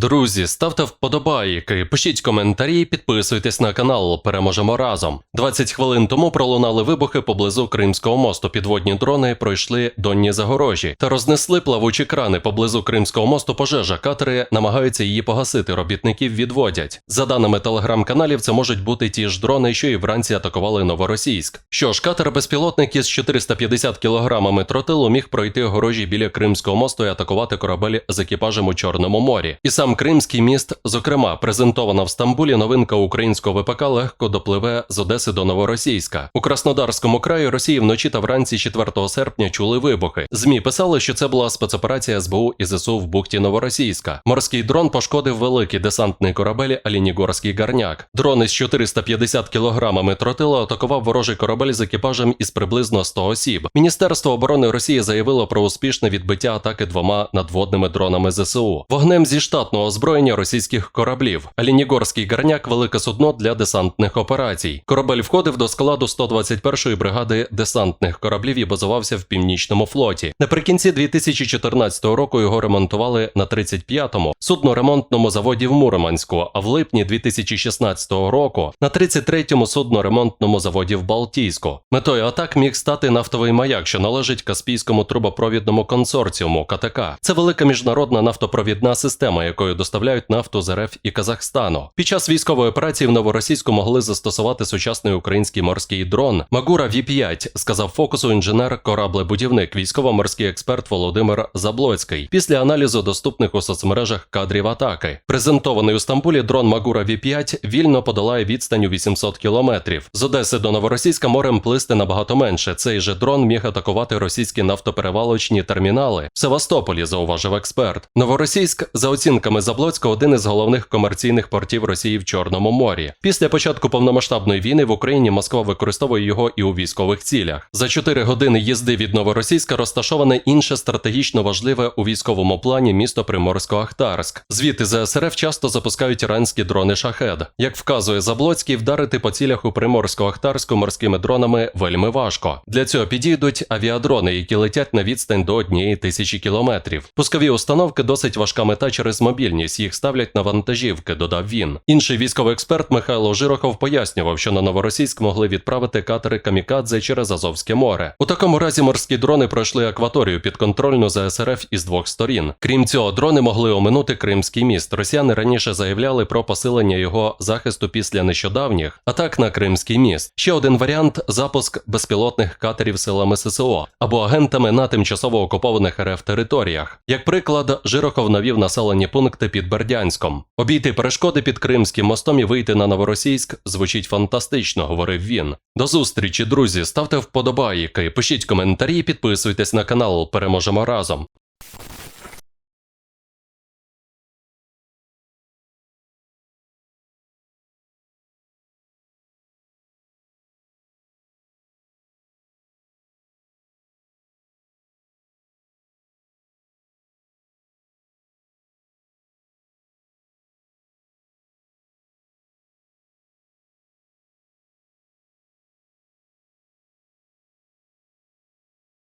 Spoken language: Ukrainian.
Друзі, ставте вподобайки, пишіть коментарі, підписуйтесь на канал. Переможемо разом. 20 хвилин тому пролунали вибухи поблизу Кримського мосту. Підводні дрони пройшли донні загорожі та рознесли плавучі крани поблизу Кримського мосту. Пожежа катери намагаються її погасити. Робітників відводять. За даними телеграм-каналів, це можуть бути ті ж дрони, що і вранці атакували Новоросійськ. Що ж, катер безпілотник із 450 кілограмами тротилу міг пройти огорожі біля Кримського мосту і атакувати корабель з екіпажем у Чорному морі. І сам Кримський міст, зокрема, презентована в Стамбулі новинка українського ВПК легко допливе з Одеси до Новоросійська. У Краснодарському краї Росії вночі та вранці 4 серпня чули вибухи. ЗМІ писали, що це була спецоперація СБУ і ЗСУ в бухті Новоросійська. Морський дрон пошкодив великий десантний корабель Алінігорський гарняк. Дрон із 450 кілограмами тротила атакував ворожий корабель з екіпажем із приблизно 100 осіб. Міністерство оборони Росії заявило про успішне відбиття атаки двома надводними дронами ЗСУ. Вогнем зі штатного озброєння російських кораблів. Алінігорський гарняк велике судно для десантних операцій. Корабель входив до складу 121-ї бригади десантних кораблів і базувався в північному флоті. Наприкінці 2014 року його ремонтували на 35-му судноремонтному заводі в Мурманську, а в липні 2016 року на 33-му судноремонтному заводі в Балтійську. Метою атак міг стати нафтовий маяк, що належить Каспійському трубопровідному консорціуму КТК. Це велика міжнародна нафтопровідна система, якою доставляють нафту з РФ і Казахстану. Під час військової операції в Новоросійську могли застосувати сучасний український морський дрон Магура В5, сказав фокусу інженер кораблебудівник, військово-морський експерт Володимир Заблоцький. Після аналізу доступних у соцмережах кадрів атаки. Презентований у Стамбулі дрон Магура В5 вільно подолає відстань у 800 кілометрів. З Одеси до Новоросійська морем плисти набагато менше. Цей же дрон міг атакувати російські нафтоперевалочні термінали в Севастополі, зауважив експерт. Новоросійськ, за оцінками Заблоцького, один із головних комерційних портів Росії в Чорному морі. Після початку повномасштабної війни в Україні Москва використовує його і у військових цілях. За 4 години їзди від Новоросійська розташоване інше стратегічно важливе у військовому плані місто Приморсько-Ахтарськ. Звідти ЗСРФ часто запускають іранські дрони шахед. Як вказує Заблоцький, вдарити по цілях у Приморсько-Ахтарську морськими дронами вельми важко. Для цього підійдуть авіадрони, які летять на відстань до однієї тисячі кілометрів. Пускові установки досить важка мета через мобільність. Їх ставлять на вантажівки, додав він. Інший військовий експерт Михайло Жирохов пояснював, що на Новоросійськ могли відправити катери Камікадзе через Азовське море. У такому разі морські дрони пройшли акваторію підконтрольну ЗСРФ із двох сторін. Крім цього, дрони могли оминути Кримський міст. Росіяни раніше заявляли про посилення його захисту після нещодавніх атак на Кримський міст. Ще один варіант запуск безпілотних катерів силами ССО або агентами на тимчасово окупованих РФ територіях. Як приклад, Жирохов навів населені пункти під Бердянськом. Обійти перешкоди під Кримським мостом і вийти на Новоросійськ звучить фантастично, говорив він. До зустрічі, друзі. Ставте вподобайки, пишіть коментарі, підписуйтесь на канал. Переможемо разом.